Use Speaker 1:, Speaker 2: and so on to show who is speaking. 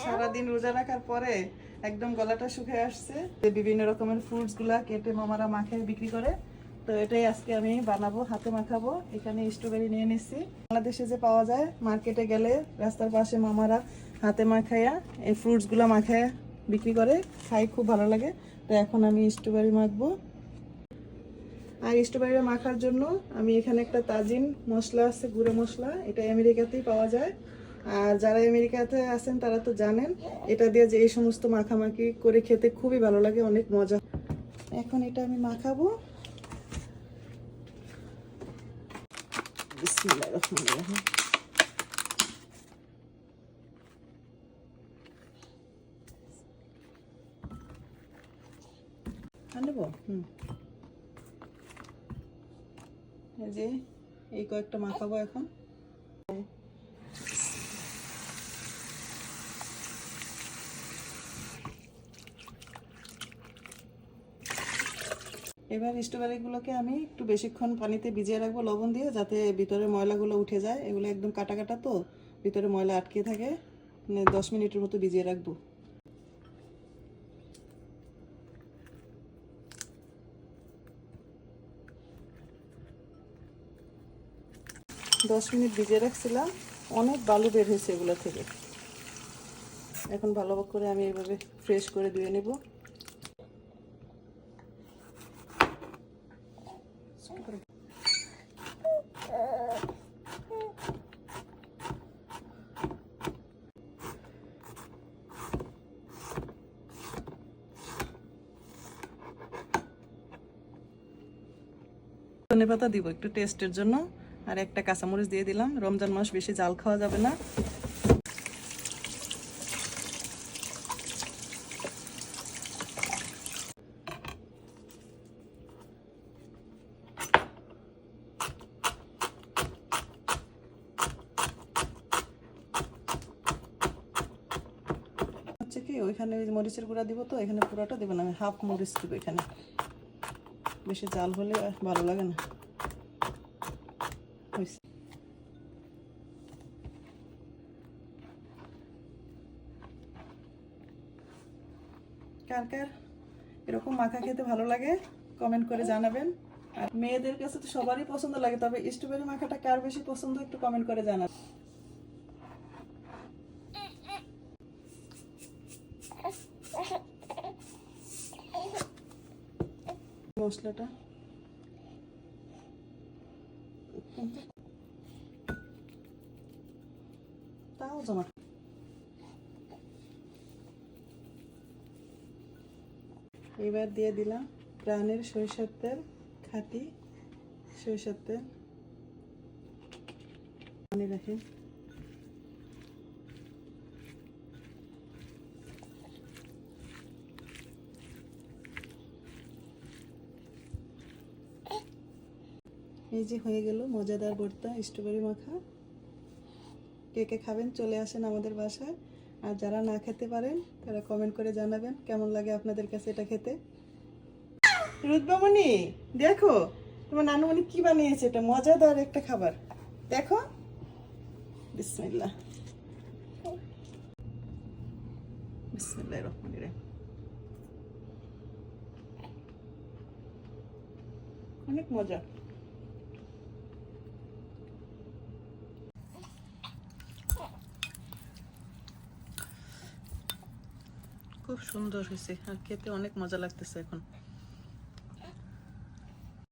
Speaker 1: সারাদিন রোজা রাখার পরে একদম গলাটা শুকিয়ে আসছে। বিভিন্ন রকমের ফ্রুটসগুলা কেটে মামারা মাখে বিক্রি করে। তো এটাই আজকে আমি বানাবো, হাতে মাখাবো। এখানে স্ট্রবেরি নিয়ে নিচ্ছি। বাংলাদেশে যে পাওয়া যায় মার্কেটে গেলে রাস্তার পাশে মামারা হাতে মাখাইয়া এই ফ্রুটসগুলা মাখায় বিক্রি করে, খাই খুব ভালো লাগে। তো এখন আমি স্ট্রবেরি মাখবো। আর স্ট্রবেরি মাখার জন্য আমি এখানে একটা তাজিন মশলা আছে, গুঁড়ো মশলা। এটা আমেরিকাতেই পাওয়া যায়। যারা আমেরিকাতে আছেন, তারা তো জানেন, এটা দিয়ে যে এই সমস্ত মাখামাখি করে খেতে খুবই ভালো লাগে, অনেক মজা। এখন এটা আমি মাখাবো। হুম। যে, এই কয়েকটা মাখাবো এখন। এবার স্ট্রবেরিগুলোকে আমি একটু বেশিক্ষণ পানিতে ভিজিয়ে রাখব, লবণ দিয়ে, যাতে ভিতরে ময়লাগুলো উঠে যায়। এগুলো একদম কাটা কাটা তো, ভিতরে ময়লা আটকে থাকে। মানে দশ মিনিটের মতো ভিজিয়ে রাখব। দশ মিনিট ভিজিয়ে রাখছিলাম। অনেক বালু বের হয়েছে এগুলো থেকে। এখন ভালো করে আমি এইভাবে ফ্রেশ করে ধুয়ে নেব। ধনে পাতা দিব একটু টেস্টের জন্য। আর একটা কাঁচামরিচ দিয়ে দিলাম। রমজান মাস বেশি জাল খাওয়া যাবে না। হচ্ছে কি, ওইখানে ওই মরিচের গুঁড়া দিব তো, এখানে পুরাটা দেবেন আমি হাফ মরিচ দিব এখানে। বেশি জাল হলে ভালো লাগে না। কার কার এরকম মাখা খেতে ভালো লাগে কমেন্ট করে জানাবেন। আর মেয়েদের কাছে তো সবারই পছন্দ লাগে, তবে স্ট্রবেরি মাখাটা কার বেশি পছন্দ একটু কমেন্ট করে জানাবেন। মশলাটা। তাও জমা। এবার দিয়ে দিলাম প্রাণের সরিষার তেল খাঁটি সরিষার তেল। পানি এই যে হয়ে গেল মজাদার ভর্তা স্ট্রবেরি মাখা। কে কে খাবেন চলে আসেন আমাদের বাসায়। আর যারা না খেতে পারেন, তারা কমেন্ট করে জানাবেন কেমন লাগে আপনাদের কাছে এটা খেতে। রুদ্রমণি, দেখো, তোমার নানুমণি কি বানিয়েছে এটা? মজাদার একটা খাবার। দেখো। রহিম। অনেক মজা। খুব সুন্দর হয়েছে আর খেতে অনেক মজা লাগতেছে এখন।